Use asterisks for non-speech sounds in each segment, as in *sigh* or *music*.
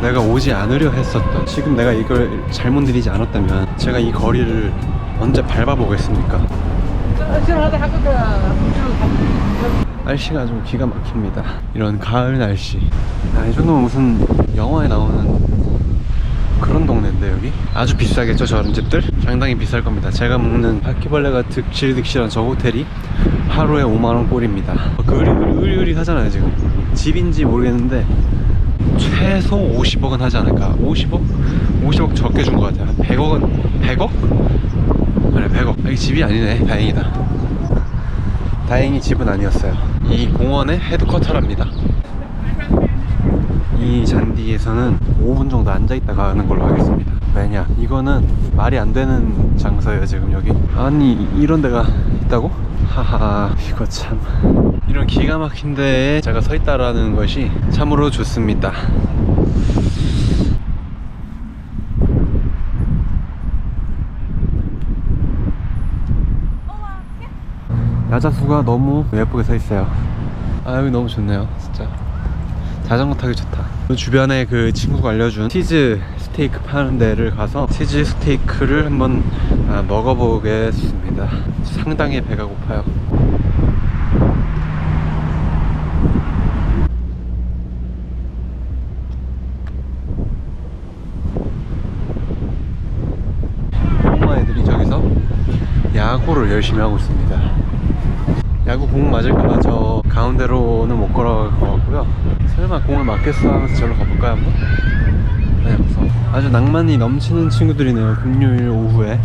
내가 오지 않으려 했었던 지금 내가 이걸 잘못 들이지 않았다면 제가 이 거리를 언제 밟아보겠습니까? 날씨가 좀 기가 막힙니다. 이런 가을 날씨. 아, 이 정도면 무슨 영화에 나오는 그런 동네인데 여기? 아주 비싸겠죠 저런 집들? 상당히 비쌀 겁니다. 제가 묵는 바퀴벌레가 득실득실한 저 호텔이 하루에 5만원 꼴입니다. 그 으리으리으리하잖아요 지금. 집인지 모르겠는데 최소 50억은 하지 않을까? 50억? 50억 적게 준 것 같아요. 한 100억은 100억? 그래 100억. 여기 집이 아니네. 다행이다. 다행히 집은 아니었어요. 이 공원의 헤드쿼터랍니다. 이 잔디에서는 5분 정도 앉아있다가 가는 걸로 하겠습니다. 왜냐? 이거는 말이 안 되는 장소예요, 지금 여기. 아니, 이런 데가 있다고? 하하, 이거 참. 이런 기가 막힌 데에 제가 서 있다라는 것이 참으로 좋습니다. 야자수가 너무 예쁘게 서 있어요. 아 여기 너무 좋네요, 진짜. 자전거 타기 좋다. 그 주변에 그 친구가 알려준 치즈 스테이크 파는 데를 가서 치즈 스테이크를 한번 아, 먹어보겠습니다. 상당히 배가 고파요. 꼬마 애들이 저기서 야구를 열심히 하고 있습니다. 야구 공 맞을까봐 저 가운데로는 못 걸어갈 것 같고요. 설마 공을 맞겠어 하면서 저로 가볼까요 한번? 네, 무서워. 아주 낭만이 넘치는 친구들이네요. 금요일 오후에.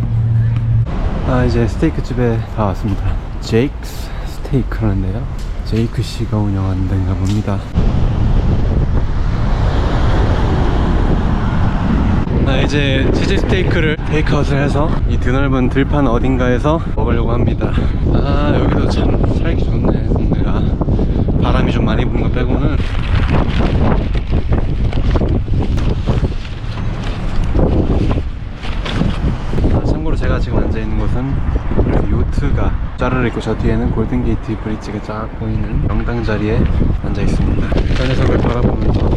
아 이제 스테이크 집에 다 왔습니다. 제이크스 스테이크라는데요. 제이크 씨가 운영하는 데인가 봅니다. 아, 이제 치즈 스테이크를 테이크아웃을 해서 이 드넓은 들판 어딘가에서 먹으려고 합니다. 아 여기도 참 살기 좋네 동네가 바람이 좀 많이 부는 거 빼고는 아, 참고로 제가 지금 앉아 있는 곳은 이렇게 짜르르 있고 저 뒤에는 골든게이트 브릿지가 쫙 보이는 명당 자리에 앉아 있습니다. 저 녀석을 바라보면서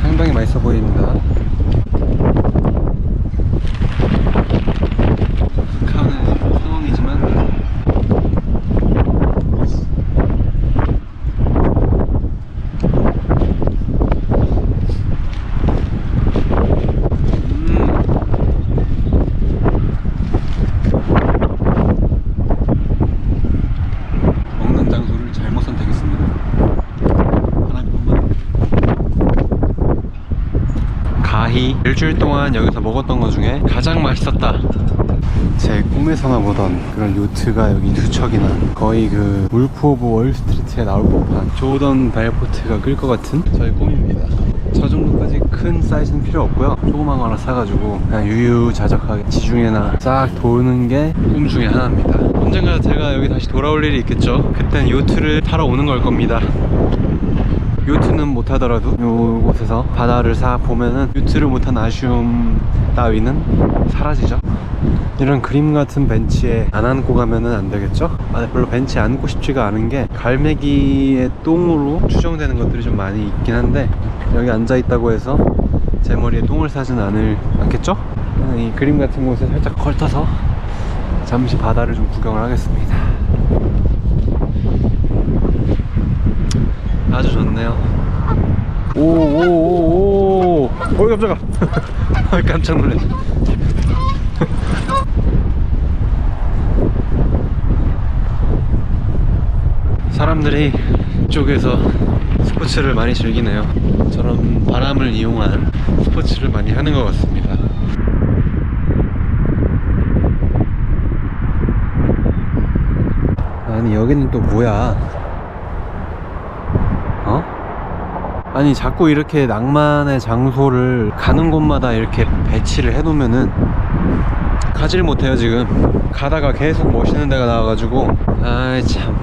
상당히 맛있어 보입니다. 카는 상황이지만 먹는 장소를 잘못 선택했습니다. 하나만 가히 동안 여기서 먹었던 것 중에 가장 맛있었다. 제 꿈에서나 보던 그런 요트가 여기 두 척이나 거의 그 울프 오브 월스트리트에 나올 법한 조던 발포트가 끌 것 같은 저의 꿈입니다. 저 정도까지 큰 사이즈는 필요 없고요. 조그만 거 하나 사가지고 그냥 유유자적하게 지중해나 싹 도는 게 꿈 중에 하나입니다. 언젠가 제가 여기 다시 돌아올 일이 있겠죠. 그땐 요트를 타러 오는 걸 겁니다. 요트는 못하더라도 요곳에서 바다를 싹 보면은 요트를 못한 아쉬움 따위는 사라지죠 이런 그림 같은 벤치에 안 앉고 가면은 안 되겠죠? 아, 별로 벤치에 앉고 싶지가 않은 게 갈매기의 똥으로 추정되는 것들이 좀 많이 있긴 한데 여기 앉아 있다고 해서 제 머리에 똥을 싸진 않을 않겠죠? 이 그림 같은 곳에 살짝 걸터서 잠시 바다를 좀 구경을 하겠습니다 아주 좋네요. 오오오오. 어이 깜짝아. *laughs* 어이 깜짝 놀랐네. *laughs* 사람들이 이쪽에서 스포츠를 많이 즐기네요. 저런 바람을 이용한 스포츠를 많이 하는 것 같습니다. 아니 여기는 또 뭐야? 어? 아니 자꾸 이렇게 낭만의 장소를 가는 곳마다 이렇게 배치를 해놓으면은 가지를 못해요 지금. 가다가 계속 멋있는 데가 나와가지고. 아이 참.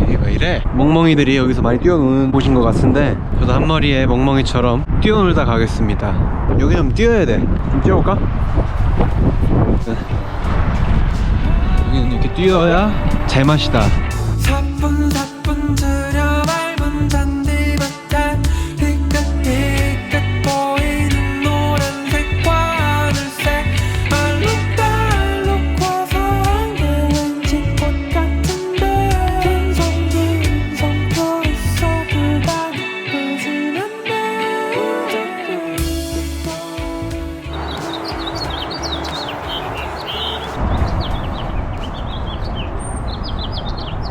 이게 왜 이래? 멍멍이들이 여기서 많이 뛰어노는 곳인 것 같은데 저도 한 마리의 멍멍이처럼 뛰어놀다 가겠습니다. 여기 좀 뛰어야 돼좀 뛰어볼까? 네. 여기는 이렇게 뛰어야 제맛이다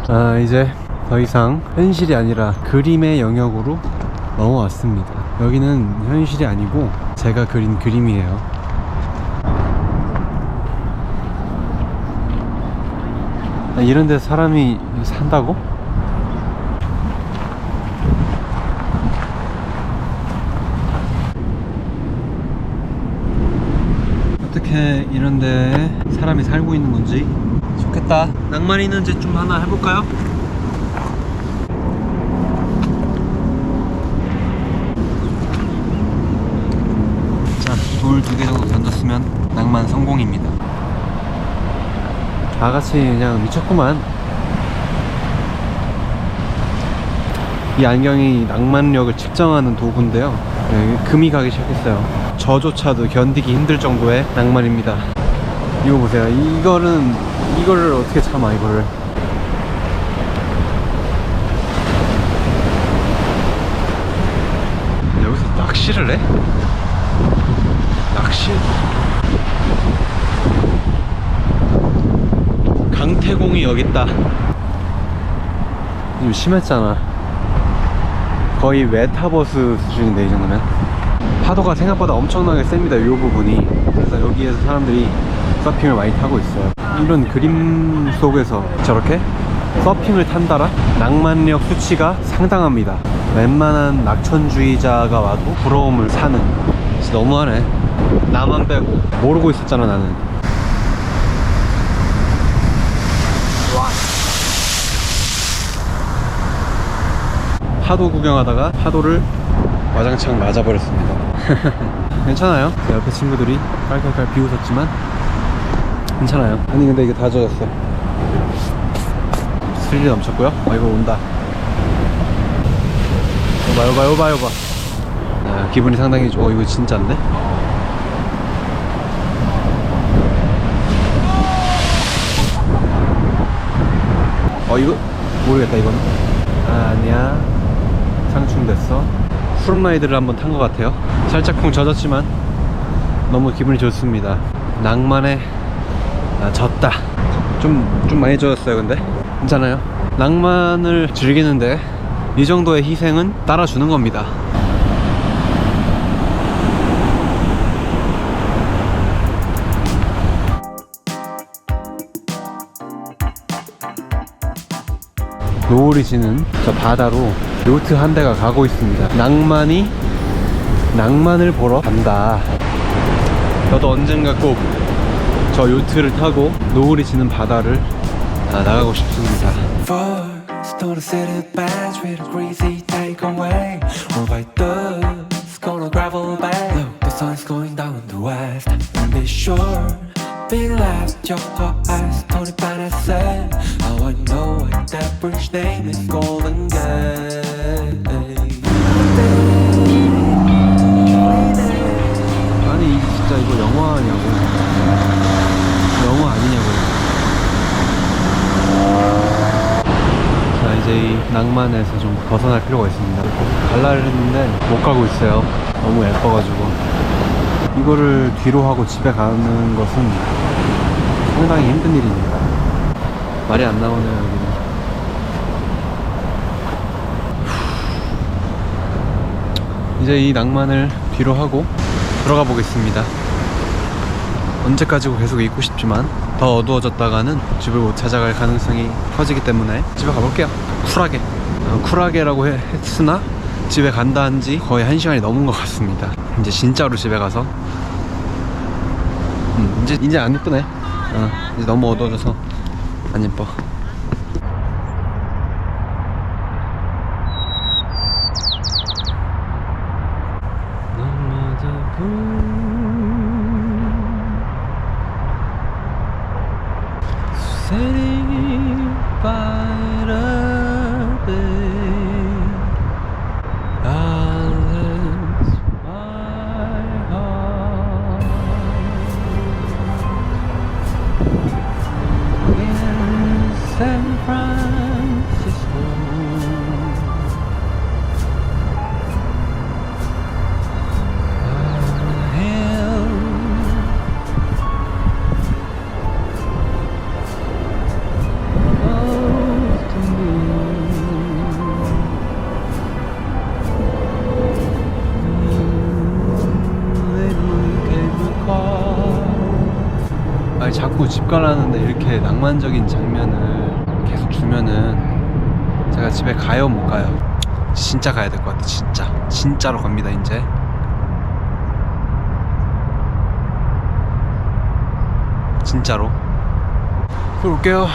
아 이제 더 이상 현실이 아니라 그림의 영역으로 넘어왔습니다. 여기는 현실이 아니고 제가 그린 그림이에요. 아, 이런 데 사람이 산다고? 어떻게 이런 데 사람이 살고 있는 건지 좋겠다. 낭만 있는 집좀 하나 해볼까요? 자, 돌 두 개 정도 던졌으면 낭만 성공입니다. 다 같이 그냥 미쳤구만. 이 안경이 낭만력을 측정하는 도구인데요. 네, 금이 가기 시작했어요. 저조차도 견디기 힘들 정도의 낭만입니다. 이거 보세요. 이거는 이거를 어떻게 참아 이거를? 여기서 낚시를 해? 낚시? 강태공이 여기 있다. 좀 심했잖아. 거의 메타버스 수준인데 이 정도면? 파도가 생각보다 엄청나게 셉니다 이 부분이. 그래서 여기에서 사람들이 서핑을 많이 타고 있어요 이런 그림 속에서 저렇게 서핑을 탄다라? 낭만력 수치가 상당합니다. 웬만한 낙천주의자가 와도 부러움을 사는. 진짜 너무하네. 나만 빼고 모르고 있었잖아 나는. 파도 구경하다가 파도를 와장창 맞아버렸습니다. *laughs* 괜찮아요. 제 옆에 친구들이 깔깔깔 비웃었지만 괜찮아요. 아니 근데 이게 다 젖었어. 스릴이 넘쳤고요. 어 이거 온다. 요봐 요봐 요봐 요봐. 아, 기분이 상당히 좋. 어 이거 진짜인데? 어 이거 모르겠다 이거는. 아, 아니야. 상충됐어. 푸른라이드를 한번 탄 것 같아요. 살짝 쿵 젖었지만 너무 기분이 좋습니다. 낭만에 아, 졌다. 좀, 좀 많이 젖었어요, 근데. 괜찮아요. 낭만을 즐기는데 이 정도의 희생은 따라주는 겁니다. 노을이 지는 저 바다로 요트 한 대가 가고 있습니다. 낭만이 낭만을 보러 간다. 저도 언젠가 꼭 저 요트를 타고 노을이 지는 바다를 아, 나가고 싶습니다. Your eyes, Tony I know that bridge name is Golden Gate. 아니 이 진짜 이거 영화 아니냐고. 영화 아니냐고요. 자 이제 이 낭만에서 좀 벗어날 필요가 있습니다. 갈라를 했는데 못 가고 있어요. 너무 예뻐가지고 이거를 뒤로 하고 집에 가는 것은 상당히 힘든 일입니다. 말이 안 나오네요 여기는. 이제 이 낭만을 뒤로 하고 들어가 보겠습니다. 언제까지고 계속 있고 싶지만 더 어두워졌다가는 집을 못 찾아갈 가능성이 커지기 때문에 집에 가볼게요. 쿨하게. 어, 쿨하게라고 해- 했으나 집에 간다 한 지 거의 한 시간이 넘은 것 같습니다. 이제 진짜로 집에 가서 음, 이제 이제 안 예쁘네. 어, 이제 너무 어두워져서 안 예뻐. 물가라는데 이렇게 낭만적인 장면을 계속 주면은 제가 집에 가요 못 가요 진짜 가야 될 것 같아 진짜 진짜로 갑니다 이제 진짜로 또 올게요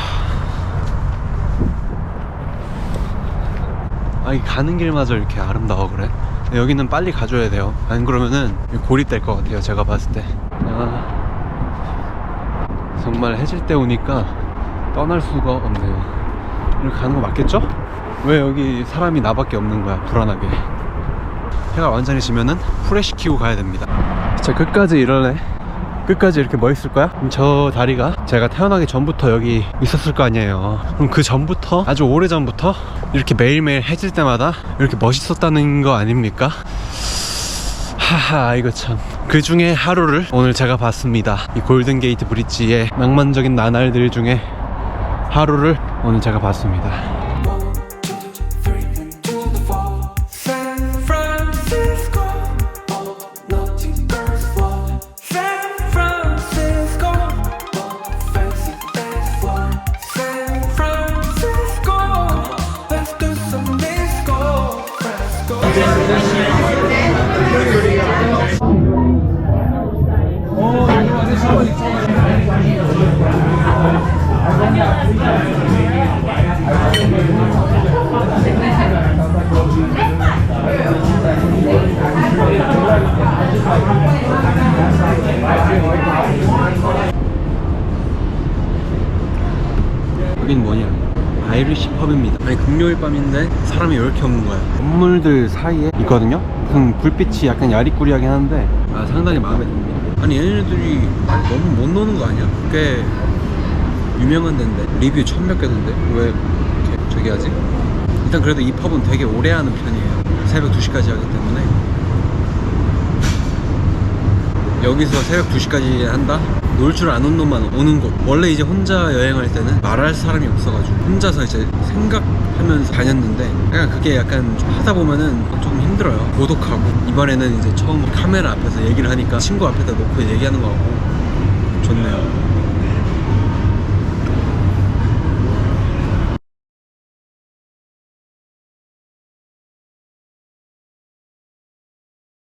아, 이 가는 길마저 이렇게 아름다워 그래? 여기는 빨리 가줘야 돼요. 안 그러면은 고립될 것 같아요. 제가 봤을 때. 아, 정말 해질 때 오니까 떠날 수가 없네요. 이렇게 가는 거 맞겠죠? 왜 여기 사람이 나밖에 없는 거야? 불안하게. 해가 완전히 지면은 프레시키고 가야 됩니다. 자, 끝까지 이럴래? 끝까지 이렇게 멋있을 거야? 그럼 저 다리가 제가 태어나기 전부터 여기 있었을 거 아니에요. 그럼 그 전부터 아주 오래 전부터 이렇게 매일매일 해질 때마다 이렇게 멋있었다는 거 아닙니까? 하하 이거 참. 그 중에 하루를 오늘 제가 봤습니다. 이 골든게이트 브릿지의 낭만적인 나날들 중에 하루를 오늘 제가 봤습니다 여긴 뭐냐? 아이리시 펍입니다. 아니 금요일 밤인데 사람이 왜 이렇게 없는 거야? 건물들 사이에 있거든요? 불빛이 약간 야리꾸리하긴 한데 아 상당히 마음에 듭니다 아니 얘네들이 너무 못 노는 거 아니야? 꽤 유명한 데인데 리뷰 천몇 개던데 왜 이렇게 저기 하지? 일단 그래도 이 펍은 되게 오래 하는 편이에요 새벽 2시까지 하기 때문에 여기서 새벽 2시까지 한다? 놀 줄 아는 놈만 오는 곳 원래 이제 혼자 여행할 때는 말할 사람이 없어가지고 혼자서 이제 생각하면서 다녔는데 약간 그게 약간 좀 하다 보면은 조금 힘들어요. 고독하고. 이번에는 이제 처음 카메라 앞에서 얘기를 하니까 친구 앞에다 놓고 얘기하는 거 같고. 좋네요